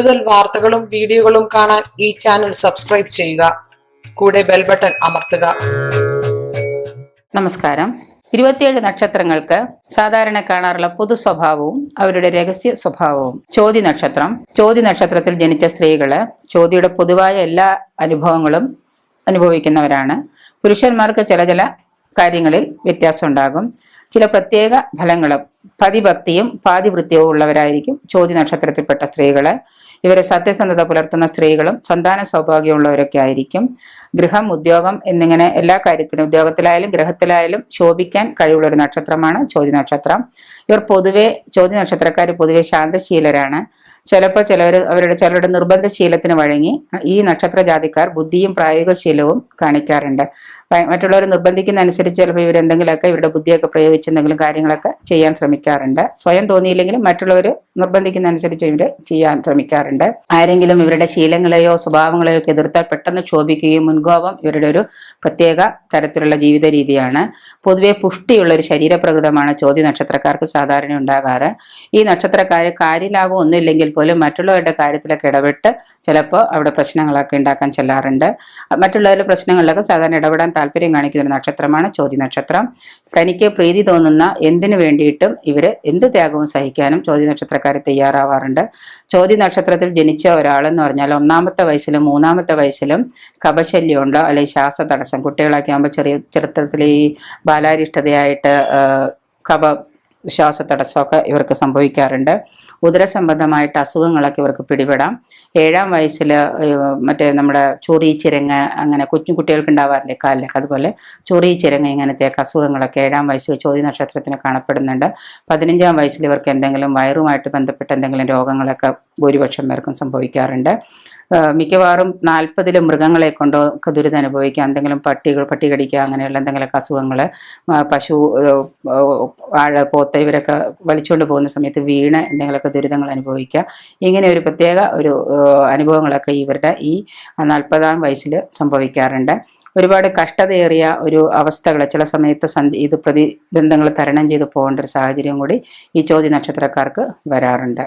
കൂടുതൽ വാർത്തകളും വീഡിയോകളും കാണാൻ ഈ ചാനൽ സബ്സ്ക്രൈബ് ചെയ്യുക. കൂടെ ബെൽ ബട്ടൺ അമർത്തുക. നമസ്കാരം. ഇരുപത്തിയേഴ് നക്ഷത്രങ്ങൾക്ക് സാധാരണ കാണാറുള്ള പൊതു സ്വഭാവവും അവരുടെ രഹസ്യ സ്വഭാവവും. ചോതി നക്ഷത്രം. ചോതി നക്ഷത്രത്തിൽ ജനിച്ച സ്ത്രീകൾ ചോതിയുടെ പൊതുവായ എല്ലാ അനുഭവങ്ങളും അനുഭവിക്കുന്നവരാണ്. പുരുഷന്മാർക്ക് ചില ചില കാര്യങ്ങളിൽ വ്യത്യാസം ഉണ്ടാകും ചില പ്രത്യേക ഫലങ്ങളും പതിഭക്തിയും പാതിവൃത്യവും ഉള്ളവരായിരിക്കും ചോതി നക്ഷത്രത്തിൽപ്പെട്ട സ്ത്രീകൾ. ഇവരെ സത്യസന്ധത പുലർത്തുന്ന സ്ത്രീകളും സന്താന സൗഭാഗ്യമുള്ളവരൊക്കെ ആയിരിക്കും. ഗൃഹം ഉദ്യോഗം എന്നിങ്ങനെ എല്ലാ കാര്യത്തിലും ഉദ്യോഗത്തിലായാലും ഗ്രഹത്തിലായാലും ശോഭിക്കാൻ കഴിവുള്ള ഒരു നക്ഷത്രമാണ് ചോതി നക്ഷത്രം. ഇവർ പൊതുവെ ചോതി നക്ഷത്രക്കാർ പൊതുവെ ശാന്തശീലരാണ്. ചിലപ്പോൾ ചിലവർ അവരുടെ ചിലരുടെ നിർബന്ധശീലത്തിന് വഴങ്ങി ഈ നക്ഷത്ര ജാതിക്കാർ ബുദ്ധിയും പ്രായോഗിക ശീലവും കാണിക്കാറുണ്ട്. മറ്റുള്ളവരെ നിർബന്ധിക്കുന്ന അനുസരിച്ച് ചിലപ്പോൾ ഇവരെന്തെങ്കിലുമൊക്കെ ഇവരുടെ ബുദ്ധിയൊക്കെ പ്രയോഗിച്ച് എന്തെങ്കിലും കാര്യങ്ങളൊക്കെ ചെയ്യാൻ ശ്രമിക്കാറുണ്ട്. സ്വയം തോന്നിയില്ലെങ്കിലും മറ്റുള്ളവർ നിർബന്ധിക്കുന്ന അനുസരിച്ച് ഇവർ ചെയ്യാൻ ശ്രമിക്കാറുണ്ട്. ആരെങ്കിലും ഇവരുടെ ശീലങ്ങളെയോ സ്വഭാവങ്ങളെയോ ഒക്കെ എതിർത്താൽ പെട്ടെന്ന് ക്ഷോഭിക്കുകയും മുൻകോപം ഇവരുടെ ഒരു പ്രത്യേക തരത്തിലുള്ള ജീവിത രീതിയാണ്. പൊതുവെ പുഷ്ടിയുള്ള ഒരു ശരീരപ്രകൃതമാണ് ചോദ്യ നക്ഷത്രക്കാർക്ക് സാധാരണ ഉണ്ടാകാറ്. ഈ നക്ഷത്രക്കാർ കാര്യലാഭം ഒന്നുമില്ലെങ്കിൽ പോലും മറ്റുള്ളവരുടെ കാര്യത്തിലൊക്കെ ഇടപെട്ട് ചിലപ്പോൾ അവിടെ പ്രശ്നങ്ങളൊക്കെ ഉണ്ടാക്കാൻ ചെല്ലാറുണ്ട്. മറ്റുള്ളവരുടെ പ്രശ്നങ്ങളിലൊക്കെ സാധാരണ ഇടപെടാൻ താല്പര്യം കാണിക്കുന്ന ഒരു നക്ഷത്രമാണ് ചോദ്യ നക്ഷത്രം. തനിക്ക് പ്രീതി തോന്നുന്ന എന്തിനു വേണ്ടിയിട്ടും ഇവർ എന്ത് ത്യാഗവും സഹിക്കാനും ചോദ്യ നക്ഷത്രക്കാർ തയ്യാറാവാറുണ്ട്. ചോദ്യ നക്ഷത്രത്തിൽ ജനിച്ച ഒരാളെന്ന് പറഞ്ഞാൽ ഒന്നാമത്തെ വയസ്സിലും മൂന്നാമത്തെ വയസ്സിലും കപശല്യമുണ്ടോ അല്ലെങ്കിൽ ശ്വാസ തടസ്സം കുട്ടികളൊക്കെ ആകുമ്പോൾ ചെറിയ ചെറുത്തത്തിൽ ഈ ബാലാരിഷ്ടതയായിട്ട് കപ ശ്വാസ തടസ്സമൊക്കെ ഇവർക്ക് സംഭവിക്കാറുണ്ട്. ഉദരസംബന്ധമായിട്ട് അസുഖങ്ങളൊക്കെ ഇവർക്ക് പിടിപെടാം. ഏഴാം വയസ്സിൽ മറ്റേ നമ്മുടെ ചൊറി ചിരങ്ങ് അങ്ങനെ കൊച്ചു കുട്ടികൾക്ക് ഉണ്ടാവാറില്ലേ കാലിലൊക്കെ അതുപോലെ ചൊറി ചിരങ്ങ് ഇങ്ങനത്തെയൊക്കെ അസുഖങ്ങളൊക്കെ ഏഴാം വയസ്സിൽ ചോദ്യ നക്ഷത്രത്തിന് കാണപ്പെടുന്നുണ്ട്. പതിനഞ്ചാം വയസ്സിൽ ഇവർക്ക് എന്തെങ്കിലും വയറുമായിട്ട് ബന്ധപ്പെട്ട എന്തെങ്കിലും രോഗങ്ങളൊക്കെ ഭൂരിപക്ഷം പേർക്കും സംഭവിക്കാറുണ്ട്. മിക്കവാറും നാൽപ്പതിലും മൃഗങ്ങളെ കൊണ്ടോ ഒക്കെ ദുരിതം അനുഭവിക്കുക എന്തെങ്കിലും പട്ടികൾ പട്ടി കടിക്കുക അങ്ങനെയുള്ള എന്തെങ്കിലുമൊക്കെ അസുഖങ്ങൾ പശു ആഴ പോത്ത ഇവരൊക്കെ വലിച്ചുകൊണ്ട് പോകുന്ന സമയത്ത് വീണ് എന്തെങ്കിലുമൊക്കെ ദുരിതങ്ങൾ അനുഭവിക്കുക. ഇങ്ങനെ ഒരു പ്രത്യേക ഒരു അനുഭവങ്ങളൊക്കെ ഇവരുടെ ഈ നാൽപ്പതാം വയസ്സിൽ സംഭവിക്കാറുണ്ട്. ഒരുപാട് കഷ്ടതയേറിയ ഒരു അവസ്ഥകൾ ചില സമയത്ത് സന്ധി ഇത് പ്രതിബന്ധങ്ങൾ തരണം ചെയ്ത് പോകേണ്ട ഒരു സാഹചര്യം കൂടി ഈ ചോദ്യ നക്ഷത്രക്കാർക്ക് വരാറുണ്ട്.